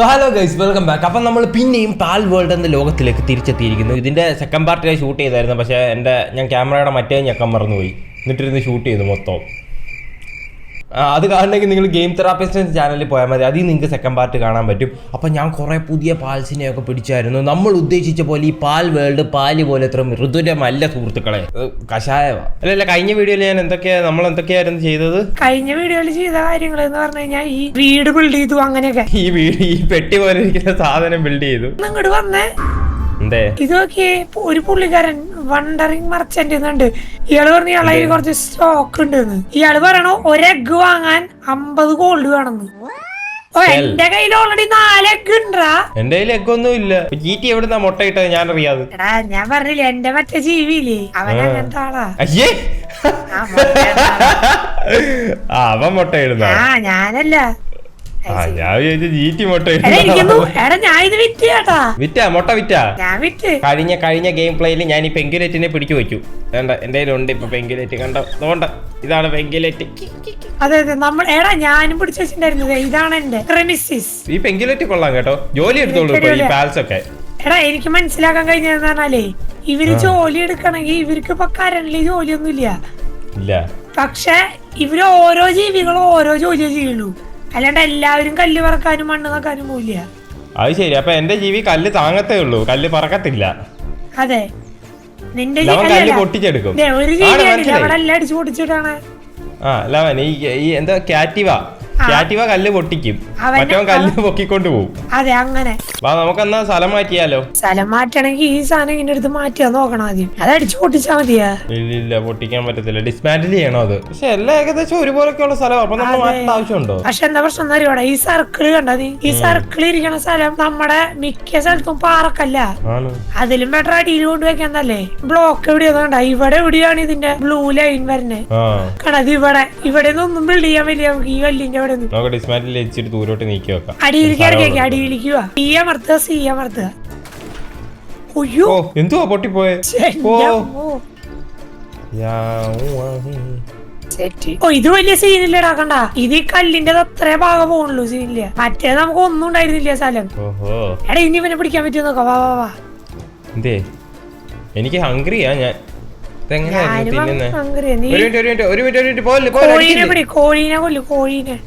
So hello guys welcome back അപ്പം നമ്മൾ പിന്നെയും പാൽ വേൾഡ് എന്ന ലോകത്തിലേക്ക് തിരിച്ചെത്തിയിരിക്കുന്നു. ഇതിന്റെ സെക്കൻഡ് പാർട്ടിലെ ഷൂട്ട് ചെയ്തായിരുന്നു. പക്ഷേ എന്റെ ഞാൻ ക്യാമറയുടെ മറ്റേ ഞെക്കം മറന്നുപോയി. എന്നിട്ടിരുന്ന് ഷൂട്ട് ചെയ്തു മൊത്തം. അത് കാണണമെങ്കിൽ നിങ്ങൾ ഗെയിം തെറാപ്പിസ്റ്റ് ചാനലിൽ പോയാൽ മതി. അതിൽ നിങ്ങൾക്ക് സെക്കൻഡ് പാർട്ട് കാണാൻ പറ്റും. അപ്പം ഞാൻ കുറേ പുതിയ പാൽസിനെയൊക്കെ പിടിച്ചായിരുന്നു. നമ്മൾ ഉദ്ദേശിച്ച പോലെ ഈ പാൽ വേൾഡ് പാൽ പോലെ അത്ര മൃദുരമല്ല സുഹൃത്തുക്കളെ. കഷായവാ. അല്ല അല്ല കഴിഞ്ഞ വീഡിയോയിൽ ഞാൻ എന്തൊക്കെയാ നമ്മൾ എന്തൊക്കെയായിരുന്നു ചെയ്തത്? കഴിഞ്ഞ വീഡിയോയിൽ ചെയ്ത കാര്യങ്ങൾ എന്ന് പറഞ്ഞു കഴിഞ്ഞാൽ ഈ വീട് ബിൽഡ് ചെയ്തു അങ്ങനെയൊക്കെ. ഈ വീട് ഈ പെട്ടി പോലെ ഇരിക്കുന്ന സാധനം ബിൽഡ് ചെയ്തു. അങ്ങോട്ട് വന്നേ. എന്തേ? ഇതൊക്കെ ഒരു പുള്ളിക്കാരൻ വണ്ടറിങ് മർച്ചന്റ് ഉണ്ട് ഇയാൾ പറഞ്ഞു ഇയാളെ കുറച്ച് സ്റ്റോക്ക് ഉണ്ടെന്ന്. ഇയാൾ പറയണു ഒരു എഗ് വാങ്ങാൻ അമ്പത് ഗോൾഡ് വേണമെന്ന്. എന്റെ കയ്യിൽ ഓൾറെഡി നാല് എഗ് ഉണ്ടാ എന്റെ കയ്യിൽ എഗ്ഗൊന്നും ഇല്ല. ജീറ്റി എവിടെ മുട്ട ഇട്ടത് ഞാൻ അറിയാതെ എടാ ഞാൻ പറഞ്ഞില്ലേ എന്റെ മറ്റേ ജീവിയില്ലേ? അവൻ അങ്ങനത്തെ ആളാ. അയ്യേ! ആ, മുട്ടയുടെ ആളാ. ആ അവൻ ആ ഞാനല്ല. ആ ഞാൻ വിചാരിച്ചു ജീറ്റി മുട്ട വിറ്റ് മുട്ട വിറ്റാ. കഴിഞ്ഞ കഴിഞ്ഞ ഗെയിം പ്ലേയിൽ ഞാൻ ഈ പെങ്കുലേറ്റിനെ പിടിച്ചു വെച്ചു. വേണ്ട എന്റെ ഉണ്ട് ഇപ്പൊ പെങ്കുലേറ്റ്. കണ്ടോ? അതുകൊണ്ട് ഇതാണ് പെങ്കുലേറ്റ്. അതെ അതെ നമ്മൾ എടാ ഞാനും പിടിച്ചു വെച്ചിട്ടുണ്ടായിരുന്നത് ഇതാണ് എന്റെ റെമിസിസ് ഈ പെങ്കുലേറ്റ് കൊള്ളാം കേട്ടോ. ജോലി എടുത്തോളൂ ഈ പാൽസ് ഒക്കെ. എടാ എനിക്ക് മനസ്സിലാക്കാൻ കഴിഞ്ഞതെന്ന് പറഞ്ഞാലേ ഇവർ ജോലി എടുക്കണെങ്കിൽ ഇവർക്ക് ഇപ്പൊ കരണ്ടിൽ ജോലിയൊന്നും ഇല്ല. പക്ഷെ ഇവർ ഓരോ ജീവികളും ഓരോ ജോലിയേ ചെയ്യുള്ളൂ. അല്ലാണ്ട് എല്ലാവരും കല്ല് പറക്കാനും മണ്ണ് നോക്കാനും പോയില്ല അത് ശരി. അപ്പൊ എന്റെ ജീവി കല്ല് താങ്ങത്തേ ഉള്ളൂ. കല്ല് പറക്കത്തില്ല. അതെ. നിന്റെ ലവൻ കല്ല്. പൊട്ടിച്ചെടുക്കും. ഒരു ജീവിയാണ് അവിടെ എല്ലാം അടിച്ചു പൊട്ടിച്ചിട്ടാണ്. ആ ലവൻ ഈ എന്താ കാറ്റിവ കാറ്റിവ കല്ല് പൊട്ടിക്കും. മറ്റവൻ കല്ല് പൊക്കിക്കൊണ്ട് പോകും അതെ അങ്ങനെ. വാ നമുക്ക് എന്നാ സ്ഥലം മാറ്റിയാലോ? സ്ഥലം മാറ്റണമെങ്കിൽ ഈ സാധനം ഇങ്ങനെ എടുത്ത് മാറ്റിയാ നോക്കണം ആദ്യം. അത് അടിച്ചു പൊട്ടിച്ചാ മതിയാ. ഇല്ല പൊട്ടിക്കാൻ പറ്റത്തില്ല. ഡിസ്മാൻഡിൽ ചെയ്യണോ അത്. പക്ഷെ എല്ലാം ഏകദേശം ഒരുപോലൊക്കെ ഉള്ള സ്ഥലം അപ്പൊ നമ്മൾ മാറ്റേണ്ട ആവശ്യമുണ്ടോ? പക്ഷെ എന്താ പ്രശ്നം എന്നാ അറിയോടാ ഈ സർക്കിൾ കണ്ട നീ? ഈ സർക്കിൾ ഇരിക്കണ സ്ഥലം നമ്മുടെ മിക്ക സ്ഥലത്തും പാറക്കല്ല. അതിലും ബെറ്റർ അടിയിൽ കൊണ്ട് വെക്കാന്നല്ലേ? ബ്ലോക്ക് എവിടെയാ കണ്ട? ഇവിടെ എവിടെയാണ് ഇതിന്റെ ബ്ലൂ ലൈൻ വരുന്നത് കണ്ടത് ഇവിടെ. ഇവിടെ ഒന്നും ബിൽഡ് ചെയ്യാൻ വലിയ ഈ കല്ലിന്റെ അവിടെ നമുക്ക് ഡിസ്മാൻഡിൽ ഇച്ചിരി ദൂരോട്ട് നീക്കി വെക്കാം. അടിയിലേക്ക് വാ സി അമർത്തുക സി അമർത്തുക ഒയ്യോ ഓ എന്തുവാ പൊട്ടിപ്പോയെ? ഓ. ഓ. ഇത് വലിയ സീനില്ല ഇടാക്കണ്ട ഇത് ഈ കല്ലിന്റെ അത്രേ ഭാഗം പോകണല്ലോ സീനില്ല മറ്റേ നമുക്ക് ഒന്നും ഉണ്ടായിരുന്നില്ല സ്ഥലം. ഓഹോ. എടാ ഇനി ഇവനെ പിടിക്കാൻ പറ്റുമോ? നോക്കാം. വാ വാ വാ. എന്തേ? എനിക്ക് ഹംഗ്രിയാ ഞാൻ.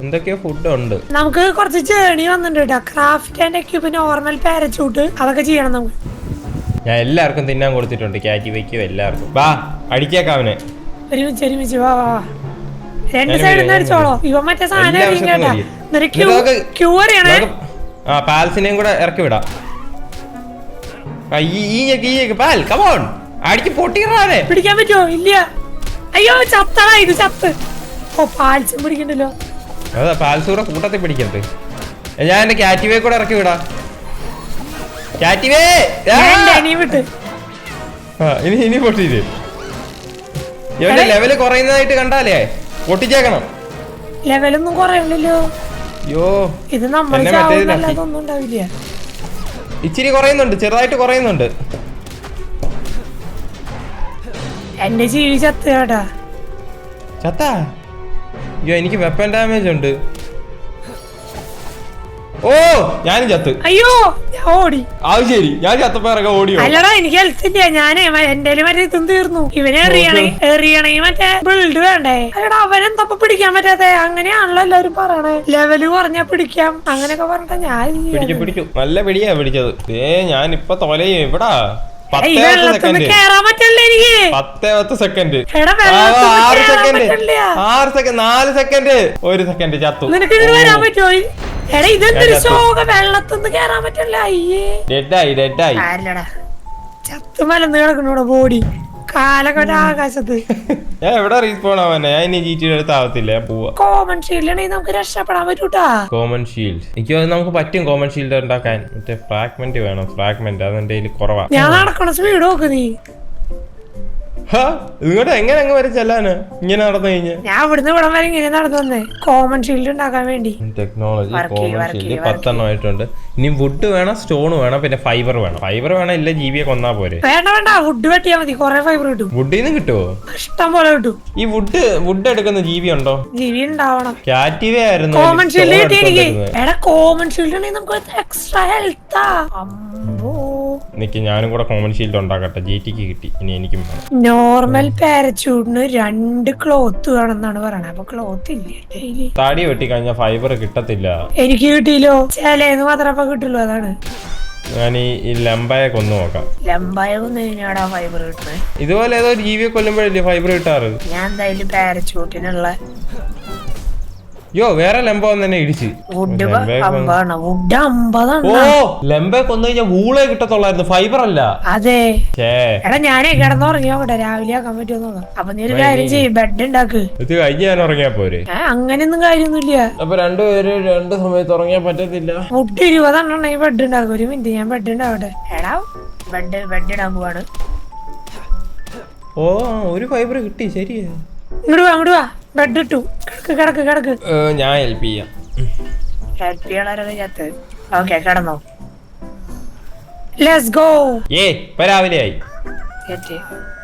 എന്തൊക്കെയോ ഫുഡ് ഉണ്ട് നമുക്ക് കുറച്ച് ജേണി വന്നിട്ടുണ്ട്? കേട്ടോ craft and equip normal parachute അതൊക്കെ ചെയ്യണം നമുക്ക്. ഞാൻ എല്ലാവർക്കും തിന്നാൻ കൊടുത്തിട്ടുണ്ട് കാറ്റി വയ്ക്കും എല്ലാവർക്കും. വാ അടിക്കേക്കാം അവനെ. ഒരുമിച്ച് ഒരുമിച്ച് വാ വാ രണ്ട് സൈഡിൽ നിന്ന് അടിച്ചോളോ. ഇവ മറ്റേ സാധനം ആ പാൽസിനെയും കൂടെ ഇറക്കി വിടാം. ഈ ഈ പാൽ കമോൺ അടിക്ക് പൊട്ടിടാതെ പിടിക്കാൻ പറ്റുമോ? ഇല്ല. അയ്യോ ചത്തടാ ഇത് ചത്ത്. ഓ പാൽസും പിടിക്കണ്ടല്ലോ. അതാ പാൽസ് കൂടെ കൂട്ടത്തിൽ പിടിക്കരുത്. ഞാൻ എന്റെ കാറ്റിവേ കൂടെ ഇറക്കി വിടാ. കാറ്റിവേ! ഞാൻ വിട്ട്. ഇനി ഇനി പൊട്ടിയില്ലേ? ഇവന്റെ ലെവൽ കുറയുന്നതായിട്ട് കണ്ടാലേ? പൊട്ടിച്ചേക്കണം. ലെവലൊന്നും കുറയണില്ലല്ലോ യോ ഇത് നമ്മൾ ഇച്ചിരി കുറയുന്നുണ്ട് ചെറുതായിട്ട് കുറയുന്നുണ്ട്. എന്റെ ജീവി ചത്ത് കേട്ടാ ചത്താ? അയ്യോ എനിക്ക് വെപ്പൻ ഡാമേജ് ഉണ്ട്. ഓ ഞാനും ചത്ത്. അയ്യോ ഞാൻ ഓടി. ആ ശരി ഞാൻ ചത്തപ്പോ ഇറങ്ങാൻ ഓടിയോ? അല്ലടാ എനിക്ക് ഹെൽത്ത് ഇല്ല. ഞാനേ എന്റെ മറ്റേ ഇതും തീർന്നു. ഇവനെ എറിയണേ എറിയണേ മറ്റേ ബിൽഡ് വേണ്ടേ? അല്ലടാ തപ്പ പിടിക്കാൻ പറ്റാതെ അങ്ങനെയാണല്ലോ എല്ലാവരും പറയണേ. ലെവൽ കുറഞ്ഞ പിടിക്കാം. അങ്ങനെയൊക്കെ പറഞ്ഞിട്ട് ഞാൻ പിടിക്കും പിടിക്കും. നല്ല പിടിയാ പിടിച്ചത്. ഏ ഞാൻ ഇപ്പൊ തോലയും. എവിടാ? ഈ പത്തേ പത്ത് സെക്കൻഡ് ആറ് സെക്കൻഡ് ആറ് സെക്കൻഡ് നാല് സെക്കൻഡ് ഒരു സെക്കൻഡ് ചത്തു. ഡെഡായി ഡെഡായി ആരല്ലടാ. ചത്ത് മലന്ന് കിടക്കണോടെ ബോഡി. കാലൊക്കെ ആകാശത്ത് ഞാൻ എവിടെ റീസ്പോൺ ആവാനെ ഞാൻ ഇനി ജി ടി അടുത്ത് ആവത്തില്ല. ഞാൻ പോവാ. കോമൺ ഷീൽഡ് നമുക്ക് രക്ഷപ്പെടാൻ പറ്റൂട്ടാ. കോമൺ ഷീൽഡ് എനിക്ക് തോന്നുന്നു നമുക്ക് പറ്റും കോമൺ ഷീൽഡ് ഉണ്ടാക്കാൻ. മറ്റേ ഫ്രാഗ്മെന്റ് വേണം. ഫ്രാഗ്മെന്റ് അതെന്റെ കുറവാ. ഞാൻ നടക്കണ സ്പീഡ് നോക്ക് നീ. ഇങ്ങോട്ട് എങ്ങനെ അങ്ങ് വരെ ചെല്ലാന്? ഇങ്ങനെ നടന്നു കഴിഞ്ഞ്. ഞാൻ ഇവിടുന്ന് ഇവിടം വരെ ഇങ്ങനെ നടന്നു വന്നേ. കോമൺ ഷീൽഡ് ഉണ്ടാക്കാൻ വേണ്ടി. ടെക്നോളജി കോമൺ ഷീൽഡ് പത്തെണ്ണം ആയിട്ടുണ്ട്. ഇനി വുഡ് വേണം സ്റ്റോൺ വേണം പിന്നെ ഫൈബർ വേണം. ഫൈബർ വേണം ഇല്ല ജീവിയെ കൊന്നാ പോരെ. വേണ്ട വേണ്ട. വുഡ് വെട്ടിയാ മതി. കുറെ ഫൈബർ കിട്ടും. വുഡിൽ നിന്ന് കിട്ടുമോ ഇഷ്ടം പോലെ കിട്ടും. ഈ വുഡ് വുഡ് എടുക്കുന്ന ജീവി ഉണ്ടോ? ജീവി ഉണ്ടാവണം. കാറ്റീവേ ആയിരുന്നു. കോമൺ ഷീൽഡ് കിട്ടി എനിക്ക്. എടാ കോമൺ ഷീൽഡ് ഉണ്ടെങ്കിൽ നമുക്ക് എക്സ്ട്രാ ഹെൽത്താ അമ്പോ നിക്ക് ഞാനും കൂടെ കോമൺ ഷീൽഡ് ഉണ്ടാക്കട്ടെ. ജി ടിക്ക് കിട്ടി. ഇനി എനിക്കും വേണം. നോർമൽ പാരച്യൂട്ടിന് രണ്ട് ക്ലോത്ത് വേണമെന്നാണ് പറയണത് അപ്പൊ ക്ലോത്ത് ഇല്ല താടി വെട്ടി കഴിഞ്ഞാൽ ഫൈബർ കിട്ടത്തില്ല. എനിക്ക് കിട്ടിയില്ലോ. ചേലേന്ന് മാത്രമേ കിട്ടുള്ളൂ അതാണ്. ഞാൻ ഈ ലംബായ കൊന്നു നോക്കാം. ലംബായ കൊന്നു കഴിഞ്ഞാടാ ഫൈബർ കിട്ടുന്നത് ഇതുപോലെ ഏതോ ജീവിയെ കൊല്ലുമ്പോഴല്ലേ ഫൈബർ കിട്ടാറ്? ഞാൻ എന്തായാലും പാരച്യൂട്ടിനുള്ള യോ വേറെ ലംബ വന്ന് തന്നെ ഇടിച്ച്. ഓ ലംബ കൊന്നു കഴിഞ്ഞാൽ വൂളെ കിട്ടത്തുള്ളായിരുന്നു. ഫൈബർ അല്ല. അതെ. എടാ ഞാനേ കിടന്നുറങ്ങി നോക്കട്ടെ രാവിലെ ആക്കാൻ പറ്റുമോ നോക്കാം. അപ്പൊ നീ ഒരു കാര്യം ചെയ്യും ബെഡ് ഉണ്ടാക്ക് ഇത് കഴിഞ്ഞ് ഞാൻ ഉറങ്ങിയാ പോരെ. അങ്ങനെയൊന്നും കാര്യമൊന്നുമില്ല. അപ്പൊ രണ്ടുപേര് രണ്ട് സമയത്ത് ഉറങ്ങിയാൻ പറ്റത്തില്ല. വുഡ് ഇരുപതെണ്ണം ഈ ബെഡ് ഉണ്ടാക്കും ഒരു മിനിറ്റ് ഞാൻ ബെഡ് ഉണ്ടാവട്ടെ എടാ ബെഡ് ബെഡ് ഇടാൻ പോവാണ്. ഓ ഒരു ഫൈബർ കിട്ടി. ശരിയാ. ഇങ്ങോട്ട് വാ അങ്ങോട്ട് വാ. ബെഡ് ഇട്ടു. കിടക്ക് കിടക്ക് കിടക്ക്. ഞാൻ ഹെൽപ്പ് ചെയ്യാം. ഹെൽപ്പ് ചെയ്യാളൊക്കെ ഞാൻ ഓക്കെ കിടന്നോ. ലെറ്റ്സ് ഗോ ഏ രാവിലെ ആയി.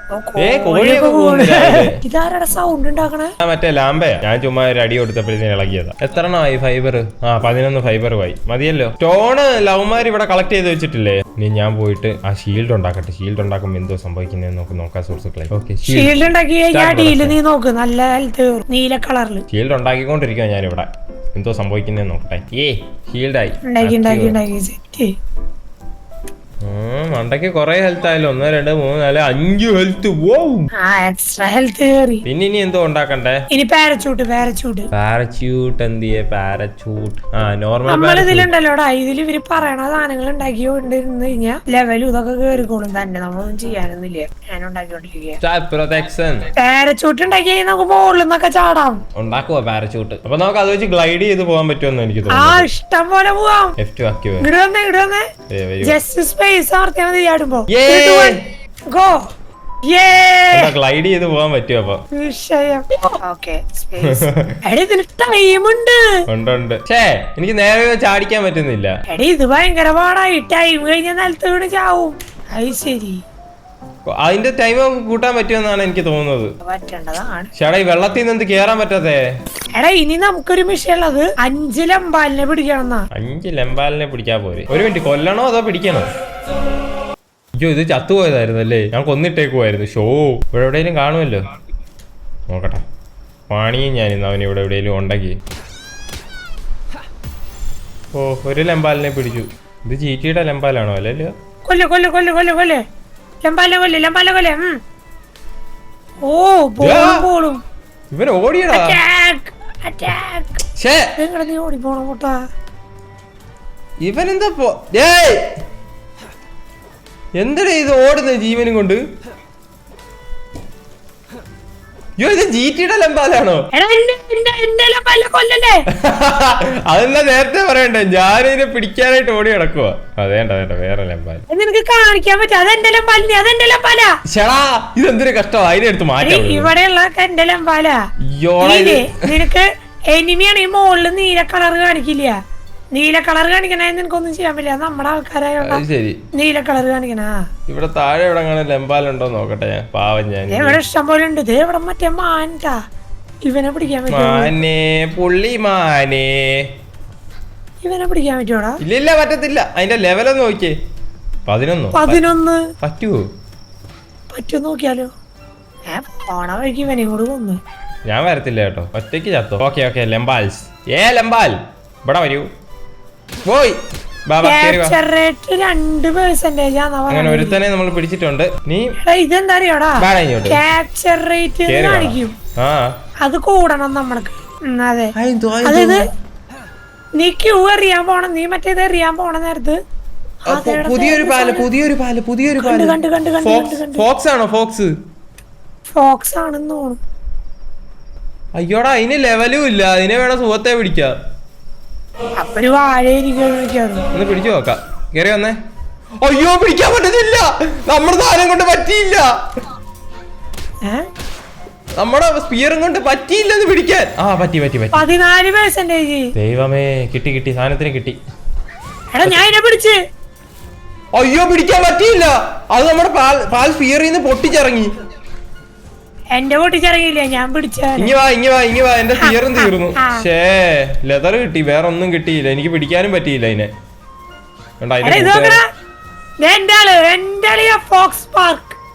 ഇതാരുടെ സൗണ്ട് ഉണ്ടാക്കണേ? മറ്റേ ലാമ്പയാ. ഞാൻ ചുമ്മാ ഒരു അടി കൊടുത്തപ്പോഴത്തേന് ഇളകിയതാ. എത്ര എണ്ണമായി ഫൈബർ ആ പതിനൊന്ന് ഫൈബർ ആയി. മതിയല്ലോ. സ്റ്റോണ് ലവ്മാർ ഇവിടെ കളക്ട് ചെയ്ത് വെച്ചിട്ടില്ലേ? ഇനി ഞാൻ പോയിട്ട് ആ ഷീൽഡ് ഉണ്ടാക്കട്ടെ. ഷീൽഡ് ഉണ്ടാക്കുമ്പോ എന്തോ സംഭവിക്കുന്നത് നോക്ക് നോക്കാം സുഹൃത്തുക്കളെ. ഓക്കെ ഷീൽഡ് ഉണ്ടാക്കി കഴിഞ്ഞാൽ അടിയിൽ നീ നോക്ക്. നല്ല ഹെൽത്ത് നീല കളറിൽ ഷീൽഡ് ഉണ്ടാക്കിക്കൊണ്ടിരിക്കുക ഞാനിവിടെ. എന്തോ സംഭവിക്കുന്നേ നോക്കട്ടെ. ഏ ഷീൽഡായി മണ്ടയ്ക്ക് കുറെ ഹെൽത്ത് ആയല്ലോ ഒന്ന് രണ്ട് മൂന്ന് നാല് അഞ്ച് ഹെൽത്ത് എക്സ്ട്രാ ഹെൽത്ത് കയറി പിന്നെ ഇനി എന്തോ ഉണ്ടാക്കണ്ടേ? ഇനി പാരച്ചൂട്ട് പാരച്ചൂട്ട് പാരച്യൂട്ട് എന്തിയെ പാരച്യൂട്ട് ആ നോർമൽ നമ്മൾ ഇതിലുണ്ടല്ലോടാ ഇതിൽ ഇവർ പറയണ സാധനങ്ങൾ ഉണ്ടാക്കി കൊണ്ടിരുന്ന് കഴിഞ്ഞാൽ ലെവലും ഇതൊക്കെ കേറിക്കോളും തന്നെ. നമ്മളൊന്നും ചെയ്യാനൊന്നുമില്ല. ഞാൻ ഉണ്ടാക്കിക്കൊണ്ടിരിക്കുക പാരച്ചൂട്ട് ഉണ്ടാക്കി നമുക്ക് മുകളിൽ നിന്നൊക്കെ ചാടാം. ഉണ്ടാക്കുവോ പാരച്യൂട്ട് അപ്പൊ നമുക്ക് അത് വെച്ച് ഗ്ലൈഡ് ചെയ്ത് പോകാൻ പറ്റുമെന്ന് എനിക്ക് ആ ഇഷ്ടം പോലെ പോവാം. ജസ്റ്റ് സ്പേസ് ആർത്തിയാ മതി ചാടുമ്പോ. ഗോ ഗ്ലൈഡ് ചെയ്ത് പോകാൻ പറ്റുമോ അപ്പൊ? വിഷയം. ടൈമുണ്ട് ഉണ്ട്. ഛേ എനിക്ക് നേരെ ചാടിക്കാൻ പറ്റുന്നില്ല. എടി ഇത് ഭയങ്കര പാടായി. ടൈം കഴിഞ്ഞ നിലത്ത് വീണ് ചാവും. അത് ശരി. അതിന്റെ ടൈം കൂട്ടാൻ പറ്റുമെന്നാണ് എനിക്ക് തോന്നുന്നത്. ചേടാ ചേട്ടാ ഈ വെള്ളത്തിൽ നിന്ന് എന്ത് കേറാൻ പറ്റാത്തേ? എടാ ഇനി നമുക്കൊരു മിഷൻ അഞ്ചിലെമ്പാലിനെ അഞ്ച് ലംബാലിനെ പിടിക്കണം അഞ്ച് ലെമ്പാലിനെ പിടിക്കാ പോരെ. ഒരു മിനിറ്റ് കൊല്ലണോ അതോ പിടിക്കണോ? അയ്യോ ഇത് ചത്തുപോയതായിരുന്നു അല്ലേ ഞാൻ കൊന്നിട്ടേക്കുമായിരുന്നു ഷോ ഇവിടെ എവിടെയെങ്കിലും കാണുമല്ലോ? നോക്കട്ടെ. പണിയും ഞാൻ ഇന്ന് അവൻ ഇവിടെ എവിടെയെങ്കിലും ഉണ്ടെങ്കിൽ. ഓ ഒരു ലെമ്പാലിനെ പിടിച്ചു. ഇത് ചീറ്റിയുടെ ലെമ്പാലാണോ അല്ലല്ലോ കൊല്ലേ കൊല്ലേ കൊല്ലേ കൊല്ലേ കൊല്ല്. ലംബാല കൊല്ല് ലംബാല കൊല്ല് ഓ. ഇവൻ ഓടിയടാ. അറ്റാക്ക് അറ്റാക്ക് ഷേ നിങ്ങളെ നീ ഓടി പോണം കൂട്ടാ. എന്താ പോ എന്തടേ ഇത് ഓടുന്ന ജീവനും കൊണ്ട്? അയ്യോ ഇത് ജി ടിയുടെ ലെമ്പാലാണോ എടാ എന്റെ എന്റെ എന്റെ ലംബാല കൊല്ലല്ലേ? അതെന്താ നേരത്തെ പറയണ്ടേ? ഞാനിതിനെ പിടിക്കാനായിട്ട് ഓടി കിടക്കുവാ അതേണ്ട വേണ്ട വേറെ ലംബാല. നിനക്ക് കാണിക്കാൻ പറ്റും അതെന്റെ ലംബാലിനെ അതെന്റെ ലംബാല. ചേടാ ഇതെന്തൊരു കഷ്ടം അതിനെ എടുത്ത് മാറ്റാം ഇവിടെയുള്ള എന്റെ ലംബാല. നിനക്ക് എനിമിയാണ് ഈ മുകളിൽ നീല കളർ കാണിക്കില്ല. നീല കളർ കാണിക്കണേ നിനക്കൊന്നും ചെയ്യാൻ പറ്റില്ല. നമ്മുടെ ആൾക്കാരായോണ്ടാ. ശരി. നീല കളർ കാണിക്കണ. ഇവിടെ താഴെ എവിടെ ലെമ്പാലുണ്ടോ നോക്കട്ടെ ഞാൻ. പാവം ഞാൻ. ഇവിടെ ഇഷ്ടം പോലെ ഉണ്ട്. ദേ ഇവിടെ മറ്റേ മാന്റാ. ഇവനെ പിടിക്കാൻ മാനേ പുള്ളി മാനേ. ഇവനെ പിടിക്കാൻ പറ്റുമോടാ ഇല്ല ഇല്ല പറ്റത്തില്ല. അതിന്റെ ലെവലൊന്ന് നോക്കിയേ. പതിനൊന്ന്? പതിനൊന്ന്. പറ്റുമോ പറ്റുമോ നോക്കിയാലോ. ഏ പോണ വഴിക്ക് ഇവനെ കൂടെ കൊന്നു. ഞാൻ വരത്തില്ല കേട്ടോ. ഒറ്റയ്ക്ക് ചത്തോ. ഓക്കെ ഓക്കെ ലെമ്പാൽസ്. ഏ ലെമ്പാൽ. ഇവിടെ വരൂ. പോയി. അങ്ങനെ ഒരുത്തനെ നമ്മൾ പിടിച്ചിട്ടുണ്ട്. നീ ഇതെന്താ അറിയോടാ ക്യാപ്ചർ റേറ്റ് കാണിക്കും. അത് കൂടണം നമ്മൾക്ക്. അതെ. അതായത് നീ ക്യൂ എറിയാൻ പോണം. നീ മറ്റേത് എറിയാൻ പോണ നേരത്ത് പുതിയൊരു പാൽ പുതിയൊരു പാൽ പുതിയൊരു പാൽ. കണ്ട് കണ്ട് കണ്ട് ഫോക്സ് ആണോ ഫോക്സ് ഫോക്സ് ആണെന്ന് തോന്നുന്നു. അയ്യോടാ അതിന് ലെവലും ഇല്ല. അതിനെ വേണം സുഖത്തെ പിടിക്കാം. അപ്പൊ ഒരു വാഴയിരിക്കും ഒന്ന് പിടിച്ചു നോക്കാം. കേറി വന്നേ. അയ്യോ പിടിക്കാൻ പറ്റുന്നില്ല. നമ്മുടെ സാധനം കൊണ്ട് പറ്റിയില്ല? നമ്മുടെ സ്പിയറും കൊണ്ട് പറ്റിയില്ലെന്ന് പിടിക്കാൻ. ആ പറ്റി പറ്റി പറ്റി. പതിനാല് പെർസെന്റേജ് ദൈവമേ കിട്ടി കിട്ടി. സാധനത്തിന് കിട്ടി. എടാ ഞാൻ ഇതിനെ പിടിച്ച്. അയ്യോ പിടിക്കാൻ പറ്റിയില്ല. അത് നമ്മുടെ പാൽ പാൽ സ്പിയറിൽ നിന്ന് പൊട്ടിച്ചിറങ്ങി. എന്റെ പൊട്ടിച്ചിറങ്ങിയില്ല ഞാൻ പിടിച്ചു ഇങ്ങി വാ ഇങ്ങി വാ ഇങ്ങി വാ. എന്റെ തീർന്നു. ഷേ ലെതർ കിട്ടി. വേറെ ഒന്നും കിട്ടിയില്ല. എനിക്ക് പിടിക്കാനും പറ്റിയില്ല അതിനെ.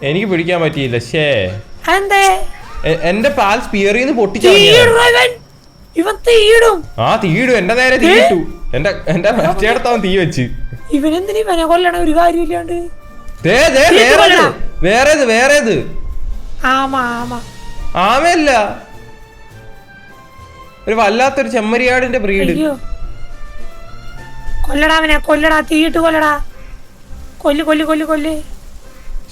എനിക്ക് പിടിക്കാൻ പറ്റിയില്ല ഷേ. എന്റെ പാൽ സ്പിയറിന്ന് പൊട്ടിച്ചിടും ആ തീയിടും. എന്റെ നേരെ തീയിട്ടു എന്റെ എന്റെ മറ്റേടത്തവൻ തീ വെച്ച്. ഇവനെന്തിനാ ഇവനെ കൊല്ലണ? ഒരു കാര്യമില്ലാണ്ട്. വേറേത് വേറേത്. ആമാ ആമാ. ആമയല്ല. ഒരു വല്ലാത്തൊരു ചെമ്മരിയാടിന്റെ ബ്രീഡ് കൊല്ലടാ അവനെ കൊല്ലടാ തീയിട്ട് കൊല്ലടാ. കൊല്ല് കൊല്ല് കൊല്ല് കൊല്ല്.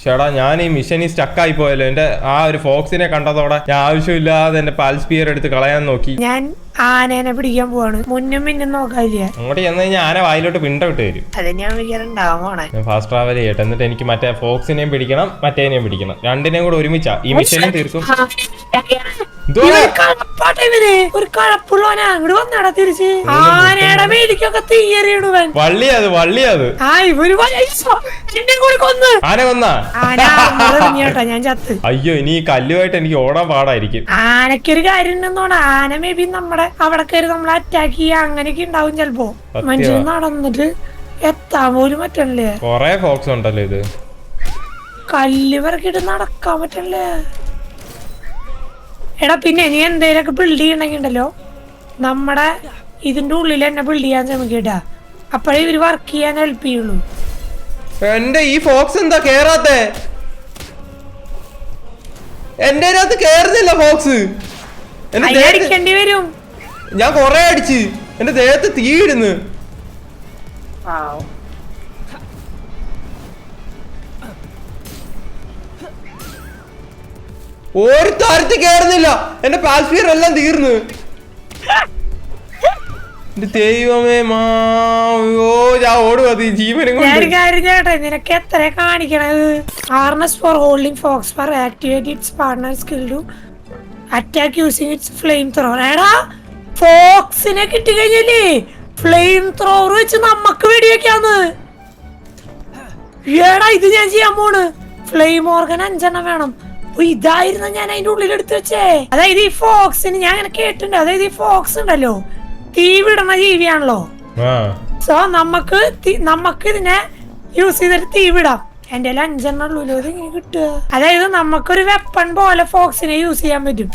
ചേടാ ഞാൻ ഈ മിഷനിൽ സ്റ്റക്കായി പോയല്ലോ. എന്റെ ആ ഒരു ഫോക്സിനെ കണ്ടതോടെ ഞാൻ ആവശ്യമില്ലാതെ എന്റെ പാൽസ്പിയർ എടുത്ത് കളയാൻ നോക്കി. ഞാൻ ആനേനെ പിടിക്കാൻ പോവാണ്. മുന്നും പിന്നും നോക്കാനില്ല അങ്ങോട്ട് ചെന്ന് കഴിഞ്ഞാൽ ആന വായിലോട്ട് പിണ്ട വിട്ട് വരും. അത് ഞാൻ വിചാരണ്ടാവാൻ ഞാൻ ഫാസ്റ്റ് ട്രാവൽ ചെയ്യട്ടെ. എന്നിട്ട് എനിക്ക് മറ്റേ ഫോക്സിനെയും പിടിക്കണം മറ്റേനെയും പിടിക്കണം. രണ്ടിനെയും കൂടെ ഒരുമിച്ചാ. ഈ മിഷനും തീർക്കും. എന്തുവാ? ഇവന് കഴപ്പാട്ടെ ഇവന്. ഒരു കഴപ്പുള്ളവനാ അങ്ങോട്ട് വന്നടാ തിരിച്ച്. ആനയുടെ മേലിക്കൊക്കെ തീയറിയിടുവൻ വള്ളി അത് വള്ളി അത്. ആ ഇവർ വയസ്സോ. എന്നെ കൂടി കൊന്ന്. ആന കൊന്നാ? ആന അറിഞ്ഞേട്ടാ ഞാൻ ചത്ത്. അയ്യോ ഇനി കല്ലുമായിട്ട് എനിക്ക് ഓടാൻ പാടായിരിക്കും. ആനക്കൊരു കാര്യം ആന മേ ബി നമ്മുടെ അവിടെ കയറി നമ്മളെ അറ്റാക്ക് ചെയ്യാ അങ്ങനെയൊക്കെ ഉണ്ടാവും ചെലപ്പോ. മനുഷ്യൻ നടന്നിട്ട് എത്താൻ പോലും പറ്റണല്ലേ? കൊറേ ഫോക്സ് ഉണ്ടല്ലോ ഇത്. കല്ല് പറക്കിട്ട് നടക്കാൻ പറ്റണില്ലേ? എടാ പിന്നെ നീ എന്തേലൊക്കെ ബിൽഡ് ചെയ്യണമെങ്കിൽ ഉണ്ടല്ലോ നമ്മുടെ ഇതിന്റെ ഉള്ളിൽ തന്നെ ബിൽഡ് ചെയ്യാൻ ശ്രമിക്കട്ടാ. അപ്പോഴേ ഇവർ വർക്ക് ചെയ്യാൻ ഹെൽപ്പ് ചെയ്യുള്ളൂ എന്റെ ഈ ഫോക്സ് എന്താ കേറാത്തെ? എന്റെ അതിനകത്ത് കേറുന്നില്ല ഫോക്സ് അടിക്കേണ്ടി വരും. ഞാൻ കൊറേ അടിച്ച്. എന്റെ ദേഹത്ത് തീയിടുന്നു ഒരു താരത്തിൽ കേറുന്നില്ല. എന്റെ പാസ്ഫിയർ എല്ലാം തീർന്നു. ദൈവമേ മായോ ഞാൻ ഓടുക ജീവനും ഞാൻ കൊണ്ട്. ഒരു കാര്യം നിനക്ക് എത്ര കാണിക്കണത്? Harness for holding fox for activate its partner skill to attack using its flame thrower എടാ ഫോക്സിനെ കിട്ടിക്കഴിഞ്ഞല്ലേ? ഫ്ലെയിം ത്രോർ വെച്ച് നമ്മക്ക് വെടിവെക്കാന്ന്. ഏടാ ഇത് ഞാൻ ചെയ്യാൻ പോണ്. ഫ്ലെയിം ഓർഗൻ അഞ്ചെണ്ണം വേണം. ഇതായിരുന്നു ഞാൻ അതിന്റെ ഉള്ളിൽ എടുത്തു വെച്ചേ. അതായത് ഈ ഫോക്സിന് ഞാൻ അങ്ങനെ കേട്ടിട്ടുണ്ട്. അതായത് ഈ ഫോക്സ് ഉണ്ടല്ലോ തീ വിടണ ജീവിയാണല്ലോ. സോ നമുക്ക് നമുക്ക് ഇതിനെ യൂസ് ചെയ്തിട്ട് തീ വിടാം എന്റെ അഞ്ചെണ്ണ അഞ്ചെണ്ണം ഉള്ളൂല്ലോ ഇത് ഇങ്ങനെ കിട്ടുക? അതായത് നമുക്കൊരു വെപ്പൺ പോലെ ഫോക്സിനെ യൂസ് ചെയ്യാൻ പറ്റും.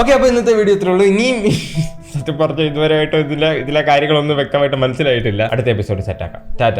ഓക്കെ അപ്പൊ ഇന്നത്തെ വീഡിയോ ഇത്രേ ഉള്ളൂ. ഇനിയും സത്യം പറഞ്ഞ ഇതുവരെയായിട്ട് ഇതിലെ ഇതിലെ കാര്യങ്ങളൊന്നും വ്യക്തമായിട്ട് മനസ്സിലായിട്ടില്ല. അടുത്ത എപ്പിസോഡ് സെറ്റാക്കാം ടാറ്റ